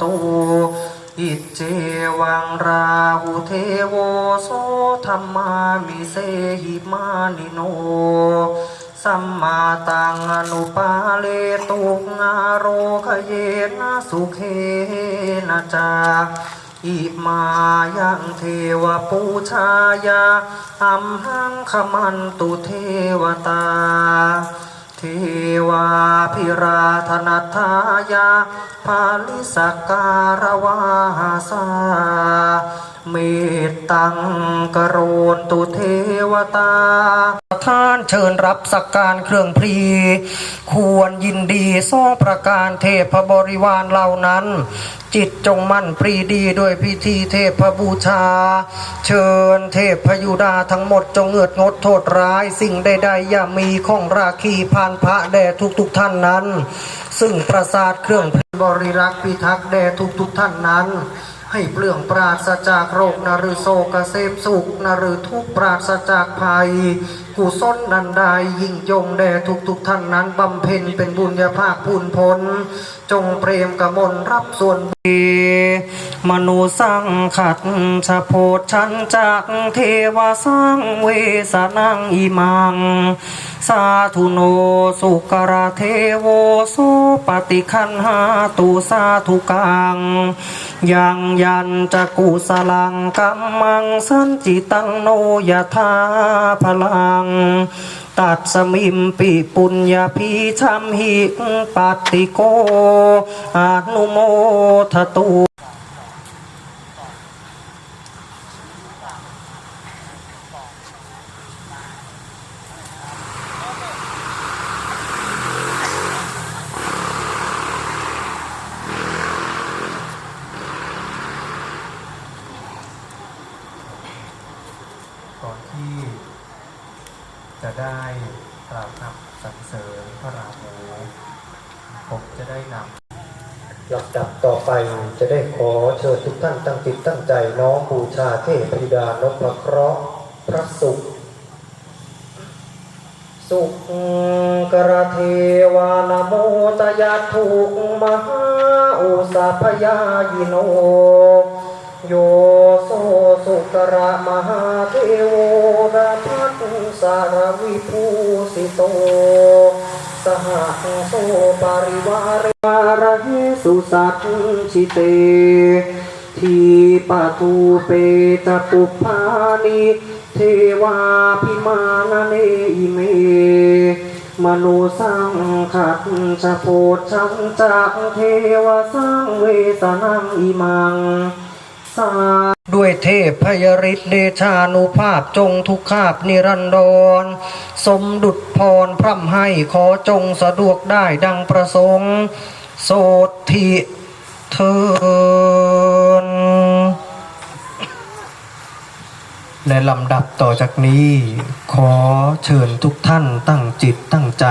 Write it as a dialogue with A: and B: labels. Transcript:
A: โตอิเจวังราหุเทโวโสธรรมามิเสหิมานิโน สัมมาตังอนุปาเลตุงาโรคเยนะสุเขนะจาอิมายังเทวปูชายาอัมหังขมันตุเทวตา เทวาพิราธนัทายาภาลิสกการวาสา เมตตังกโรนตุเทวตา ท่านเชิญรับสักการเครื่องพรี ควรยินดีสอประการเทพบริวารเหล่านั้น จิตจงมั่นปรีดีด้วยพิธีเทพบูชา เชิญเทพพยุดาทั้งหมดจงเงือดงดโทษร้ายสิ่งใดๆอย่ามีของราคีพานพระแด่ทุกๆท่านนั้น ซึ่งประสาทเครื่องบริรักษ์พิทักษ์แด่ทุกๆท่านนั้น ให้เปลืองปราศจากโรคนรือโศกเกษมสุขนรือทุกปราศจากภัยกุศลนันใดยิ่งยงแด่ทุกทุกท่านนั้นบำเพ็ญเป็นบุญญาภาคพูนพ้นจงเปรมกมลรับส่วนดีมนุสังขัดชะโพชันจากเทวสังเวสนังอิมัง สาธุโนสุกราเทโวโสปฏิคันหาตุสาธุกังยังยันจะกุสลังกัมมังสันจิตังโนยธาพลัง ตัดสมิมปิปุญญาพีชัมหิปาติโกอนุโมทตุ ก่อนที่จะได้กล่าวคำสรรเสริญพระราหูผมจะได้นำลำดับต่อไปจะได้ขอเชิญทุกท่านตั้งจิตตั้งใจน้อมบูชาเทพธิดานพเคราะห์พระสุข สุขกระเทวานโมตยาทุกมหาอุสัพยายิโนโยโส สุกระมหาเทโวดาพัสสารวิภูสิโต สหโสปาริวาริวารหิสุสัตชิเต ทีปะตูเปตะปุพานิเทวาพิมานเนอิเม มนุสังขัดชะโพชังจากเทวสังเวสนังอิมัง สาด้วยเทพพยฤทธิเดชานุภาพจงทุกขาบนิรันดร สมดุจพรพร่ำให้ขอจงสะดวกได้ดังประสงค์ โสทิเทินและลำดับต่อจากนี้ ขอเชิญทุกท่านตั้งจิตตั้งใจ